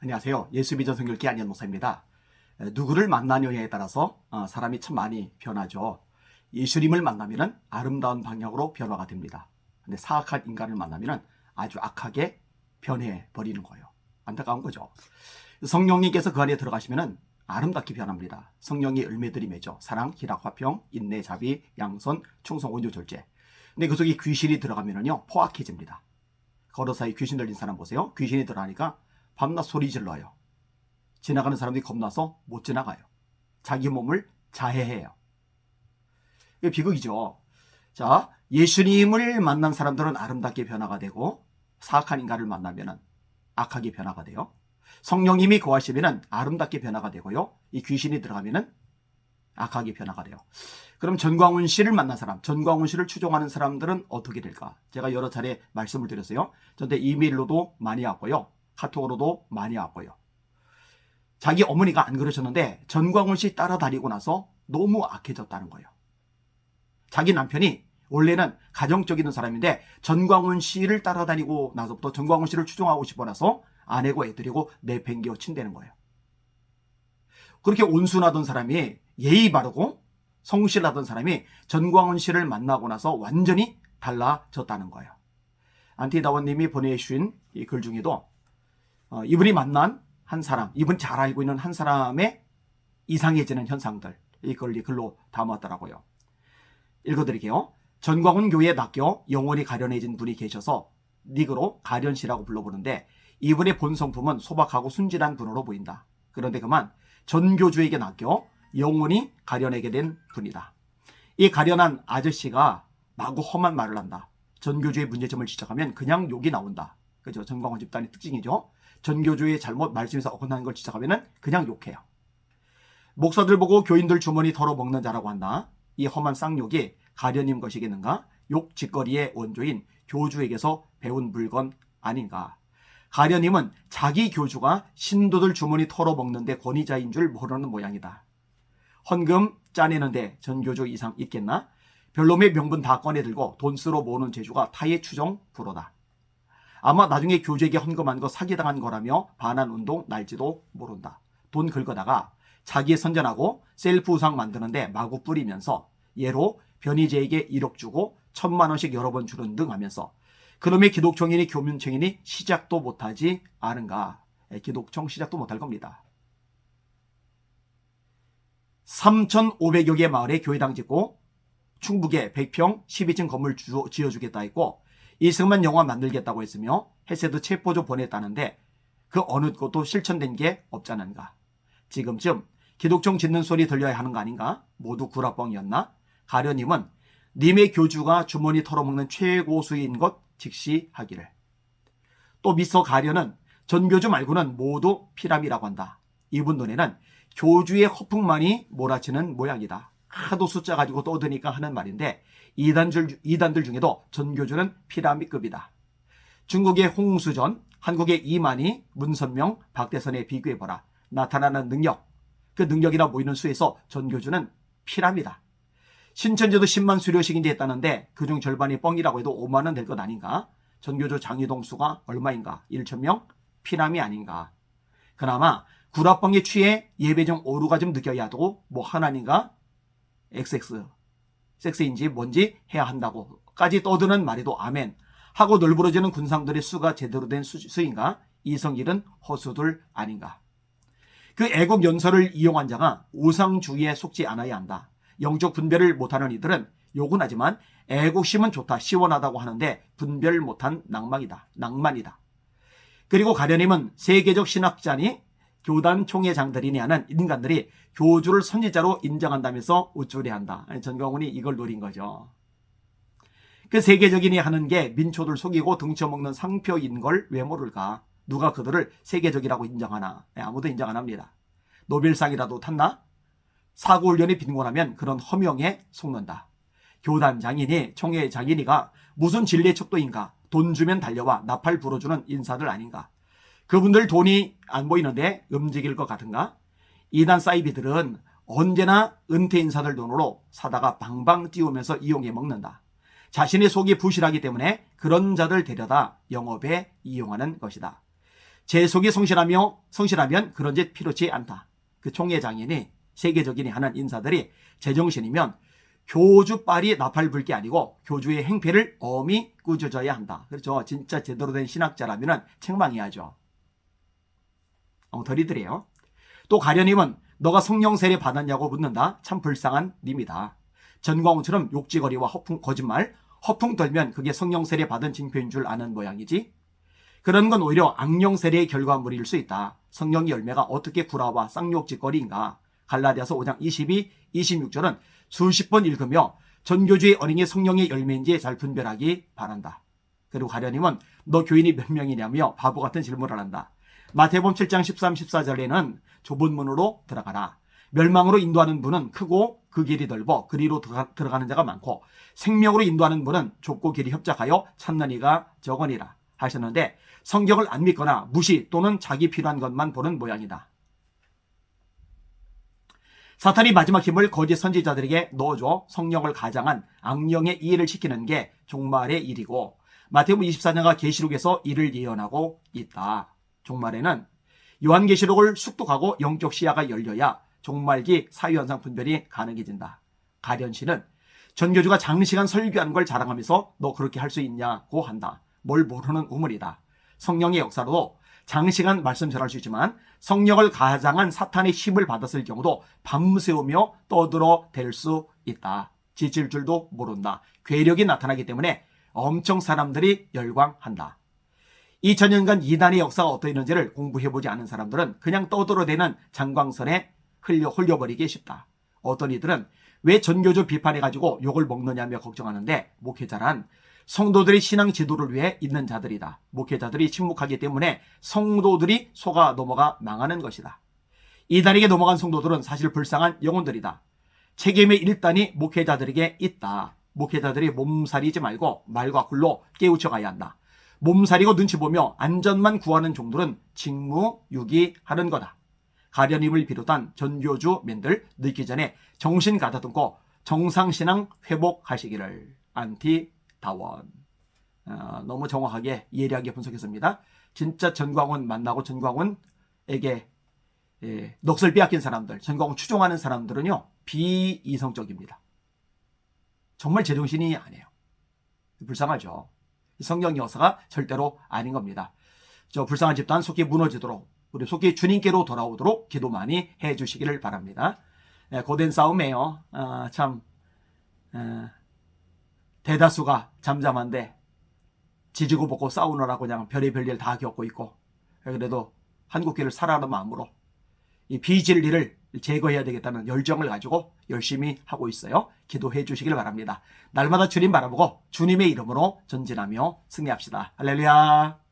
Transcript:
안녕하세요. 예수비전 성결기 안현 목사입니다. 에, 누구를 만나느냐에 따라서 어, 사람이 참 많이 변하죠. 예수님을 만나면 아름다운 방향으로 변화가 됩니다. 근데 사악한 인간을 만나면 아주 악하게 변해 버리는 거예요. 안타까운 거죠. 성령님께서 그 안에 들어가시면 아름답게 변합니다. 성령의 열매들이 맺죠. 사랑, 희락, 화평, 인내, 자비, 양선, 충성, 온유, 절제. 근데 그 속에 귀신이 들어가면요 포악해집니다. 걸어사이 귀신 들린 사람 보세요. 귀신이 들어가니까 밤낮 소리 질러요. 지나가는 사람들이 겁나서 못 지나가요. 자기 몸을 자해해요. 이게 비극이죠. 자, 예수님을 만난 사람들은 아름답게 변화가 되고 사악한 인간을 만나면 악하게 변화가 돼요. 성령님이 거하시면 아름답게 변화가 되고요. 이 귀신이 들어가면 악하게 변화가 돼요. 그럼 전광훈 씨를 만난 사람, 전광훈 씨를 추종하는 사람들은 어떻게 될까? 제가 여러 차례 말씀을 드렸어요. 저한테 이메일로도 많이 왔고요. 카톡으로도 많이 왔고요. 자기 어머니가 안 그러셨는데 전광훈 씨 따라다니고 나서 너무 악해졌다는 거예요. 자기 남편이 원래는 가정적인 사람인데 전광훈 씨를 따라다니고 나서부터 전광훈 씨를 추종하고 싶어 나서 아내고 애들이고 내팽겨 친다는 거예요. 그렇게 온순하던 사람이 예의 바르고 성실하던 사람이 전광훈 씨를 만나고 나서 완전히 달라졌다는 거예요. 안티다원님이 보내주신 이 글 중에도 어, 이분이 만난 한 사람, 이분 잘 알고 있는 한 사람의 이상해지는 현상들 이걸 이 글로 담았더라고요. 읽어드릴게요. 전광훈 교회에 낚여 영원히 가련해진 분이 계셔서 닉으로 가련 씨라고 불러보는데 이분의 본 성품은 소박하고 순진한 분으로 보인다. 그런데 그만 전교주에게 낚여 영원히 가련하게 된 분이다. 이 가련한 아저씨가 마구 험한 말을 한다. 전교주의 문제점을 지적하면 그냥 욕이 나온다. 그죠? 전광훈 집단의 특징이죠. 전교주의 잘못 말씀에서 어긋나는 걸 지적하면 그냥 욕해요. 목사들 보고 교인들 주머니 털어 먹는 자라고 한다. 이 험한 쌍욕이 가련님 것이겠는가? 욕 짓거리의 원조인 교주에게서 배운 물건 아닌가? 가련님은 자기 교주가 신도들 주머니 털어 먹는데 권위자인 줄 모르는 모양이다. 헌금 짜내는데 전교주 이상 있겠나? 별놈의 명분 다 꺼내들고 돈 쓰러 모으는 재주가 타의 추정 불어다. 아마 나중에 교주에게 헌금한 거 사기당한 거라며 반환 운동 날지도 모른다. 돈 긁어다가 자기 선전하고 셀프 우상 만드는데 마구 뿌리면서 예로 변희재에게 1억 주고 천만 원씩 여러 번 주는 등 하면서 그놈의 기독청인이 교문청인이 시작도 못하지 않은가. 예, 기독청 시작도 못할 겁니다. 3,500여 개 마을에 교회당 짓고 충북에 100평 12층 건물 주- 지어주겠다 했고 이승만 영화 만들겠다고 했으며 해세도 체포조 보냈다는데 그 어느 것도 실천된 게 없잖은가. 지금쯤 기독청 짓는 소리 들려야 하는 거 아닌가? 모두 구라뻥이었나? 가련님은 님의 교주가 주머니 털어먹는 최고수인 것 직시하기를. 또 미서 가련은 전교주 말고는 모두 피람이라고 한다. 이분 눈에는 교주의 허풍만이 몰아치는 모양이다. 하도 숫자 가지고 떠드니까 하는 말인데 이단들, 이단들 중에도 전교주는 피라미급이다. 중국의 홍수전, 한국의 이만희, 문선명, 박대선에 비교해보라. 나타나는 능력, 그 능력이나 모이는 수에서 전교주는 피랍니다. 신천지도 10만 수료식인지 했다는데 그중 절반이 뻥이라고 해도 5만 원될것 아닌가? 전교조 장유동 수가 얼마인가? 1천 명? 피람이 아닌가? 그나마 구라뻥에 취해 예배 중 오류가 좀 느껴야 하고 뭐 하나님과 XX 섹스인지 뭔지 해야 한다고까지 떠드는 말에도 아멘 하고 널브러지는 군상들의 수가 제대로 된 수, 수인가? 이성일은 허수들 아닌가? 그 애국 연설을 이용한 자가 우상주의에 속지 않아야 한다. 영적 분별을 못하는 이들은 욕은 하지만 애국심은 좋다, 시원하다고 하는데 분별 못한 낭만이다. 낭만이다. 그리고 가련님은 세계적 신학자니 교단 총회장들이니 하는 인간들이 교주를 선지자로 인정한다면서 우쭐해한다. 전광훈이 이걸 노린 거죠. 그 세계적이니 하는 게 민초들 속이고 등쳐먹는 상표인 걸 왜 모를까? 누가 그들을 세계적이라고 인정하나? 예, 아무도 인정 안 합니다. 노벨상이라도 탔나? 사고훈련이 빈곤하면 그런 허명에 속는다. 교단 장인이 총회 장인이가 무슨 진리의 척도인가? 돈 주면 달려와 나팔 불어주는 인사들 아닌가? 그분들 돈이 안 보이는데 움직일 것 같은가? 이단 사이비들은 언제나 은퇴 인사들 돈으로 사다가 방방 띄우면서 이용해 먹는다. 자신의 속이 부실하기 때문에 그런 자들 데려다 영업에 이용하는 것이다. 재속이 성실하며 성실하면 그런 짓 필요치 않다. 그 총회 장인이 세계적인이 하는 인사들이 제정신이면 교주빨이 나팔 불 게 아니고 교주의 행패를 엄히 꾸짖어야 한다. 그렇죠. 진짜 제대로 된 신학자라면 책망해야죠. 엉터리들이에요. 또 가련님은 너가 성령 세례 받았냐고 묻는다. 참 불쌍한 님이다. 전광훈처럼 욕지거리와 허풍 거짓말, 허풍 떨면 그게 성령 세례 받은 징표인 줄 아는 모양이지. 그런 건 오히려 악령 세례의 결과물일 수 있다. 성령의 열매가 어떻게 구라와 쌍욕짓거리인가. 갈라디아서 5장 22, 26절은 수십 번 읽으며 전교주의 어린이 성령의 열매인지 잘 분별하기 바란다. 그리고 가련님은 너 교인이 몇 명이냐며 바보 같은 질문을 한다. 마태복음 7장 13, 14절에는 좁은 문으로 들어가라. 멸망으로 인도하는 문은 크고 그 길이 넓어 그리로 들어가, 들어가는 자가 많고 생명으로 인도하는 문은 좁고 길이 협착하여 찾는 이가 적으니라 하셨는데 성경을 안 믿거나 무시 또는 자기 필요한 것만 보는 모양이다. 사탄이 마지막 힘을 거짓 선지자들에게 넣어줘 성령을 가장한 악령의 이해를 시키는 게 종말의 일이고 마태복음 24장과 계시록에서 이를 예언하고 있다. 종말에는 요한계시록을 숙독하고 영적 시야가 열려야 종말기 사유현상 분별이 가능해진다. 가련 씨는 전교주가 장시간 설교하는 걸 자랑하면서 너 그렇게 할 수 있냐고 한다. 뭘 모르는 우물이다. 성령의 역사로 장시간 말씀 전할 수 있지만 성령을 가장한 사탄의 힘을 받았을 경우도 밤새우며 떠들어 댈 수 있다. 지칠 줄도 모른다. 괴력이 나타나기 때문에 엄청 사람들이 열광한다. 2000년간 이단의 역사가 어떠했는지를 공부해보지 않은 사람들은 그냥 떠들어대는 장광선에 흘려, 홀려버리기 쉽다. 어떤 이들은 왜 전교조 비판해가지고 욕을 먹느냐며 걱정하는데 목회자란 성도들의 신앙 지도를 위해 있는 자들이다. 목회자들이 침묵하기 때문에 성도들이 속아 넘어가 망하는 것이다. 이단에게 넘어간 성도들은 사실 불쌍한 영혼들이다. 책임의 일단이 목회자들에게 있다. 목회자들이 몸살이지 말고 말과 굴로 깨우쳐 가야 한다. 몸살이고 눈치 보며 안전만 구하는 종들은 직무유기하는 거다. 가련임을 비롯한 전교주 맨들 늦기 전에 정신 가다듬고 정상신앙 회복하시기를 안티다원 어, 너무 정확하게 예리하게 분석했습니다. 진짜 전광훈 만나고 전광훈에게 예, 넋을 빼앗긴 사람들, 전광훈 추종하는 사람들은요 비이성적입니다. 정말 제정신이 아니에요. 불쌍하죠. 성경 역사가 절대로 아닌 겁니다. 저 불쌍한 집단 속히 무너지도록 우리 속히 주님께로 돌아오도록 기도 많이 해주시기를 바랍니다. 네, 고된 싸움에요. 아, 참 에, 대다수가 잠잠한데 지지고 볶고 싸우느라고 그냥 별의별 일 다 겪고 있고 그래도 한국교를 살아가는 마음으로 이 비진리를 제거해야 되겠다는 열정을 가지고 열심히 하고 있어요. 기도해 주시길 바랍니다. 날마다 주님 바라보고 주님의 이름으로 전진하며 승리합시다. 할렐루야.